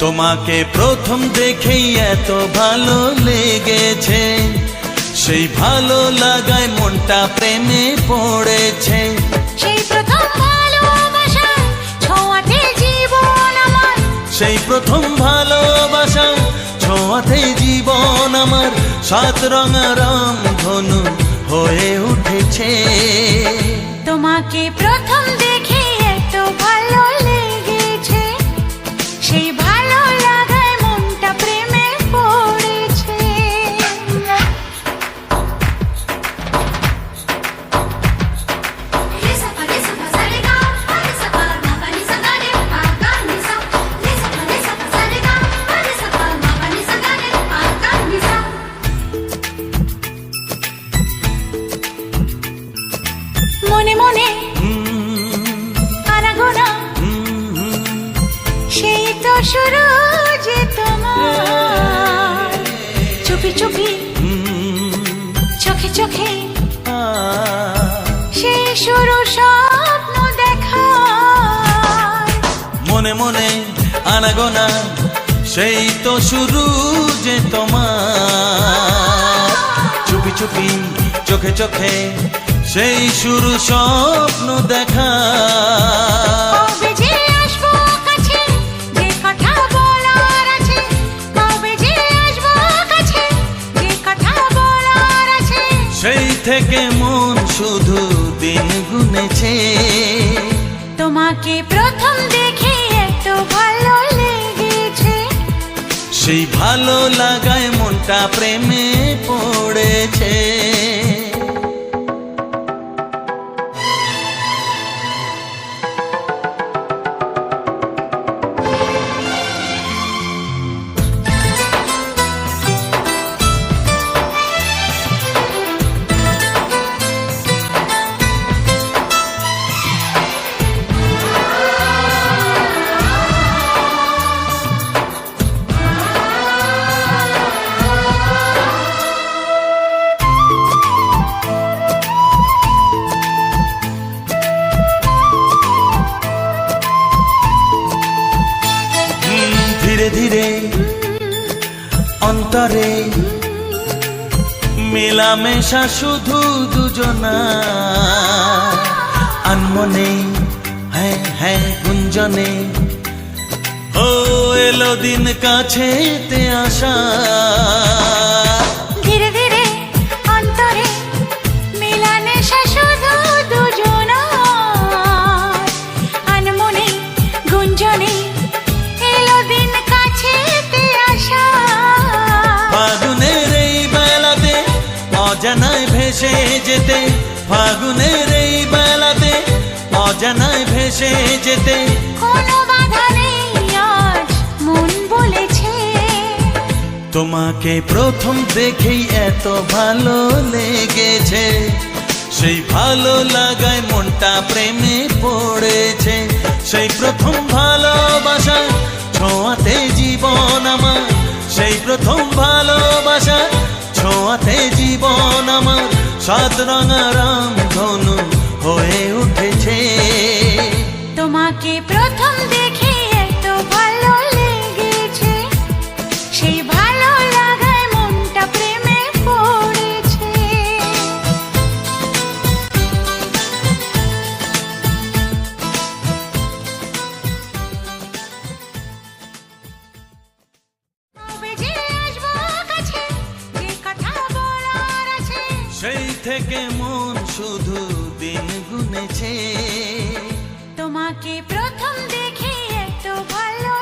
তোমাকে প্রথম দেখেই এত ভালো লেগেছে। সেই ভালো লাগায় মনটা প্রেমে পড়েছে। সেই প্রথম ভালোবাসা ছোঁয়াতে জীবন আমার। সেই প্রথম ভালোবাসা ছোঁয়াতে জীবন আমার। সাত রঙারাম ধনু হয়ে উঠেছে। তোমাকে প্রথম দেখে শুরু যে তোমার। চুপি চুপি, চোখে চোখে সেই শুরু স্বপ্ন দেখা মনে মনে আনাগোনা, সেই তো শুরু যে তোমার। চুপি চুপি, চোখে চোখে সেই শুরু স্বপ্ন দেখা থেকে মন শুধু দিন গুনেছে। তোমাকে প্রথম দেখে এত ভালো লেগেছে। সেই ভালো লাগায় মনটা প্রেমে ধীরে অন্তরে মেলামেশা শুধু দুজনা। আনমনে হ্যাঁ হ্যাঁ গুঞ্জনে ও এলো দিন আসা ধীরে ভেসে যেতে ফাগুনের এই বেলাতে অজানায় ভেসে যেতে। কোনো বাধা নেই আজ মন বলেছে। তোমাকে প্রথম দেখেই এত ভালো লেগেছে। সেই ভালো লাগায় মনটা প্রেমে পড়েছে। সেই প্রথম ভালোবাসা ছোঁয়াতে জীবন আমার। সেই প্রথম ভালোবাসা ছোঁয়াতে জীবন সাত রঙারাম ধনু হয়ে উঠেছে। তোমাকে প্রথম দেখে এত ভালো লেগেছে। সেই ভালো লাগায় মনটা প্রেমে পড়েছে। সেই থেকে মন শুধু দিন গুনেছে। তোমাকে প্রথম দেখে এত ভালো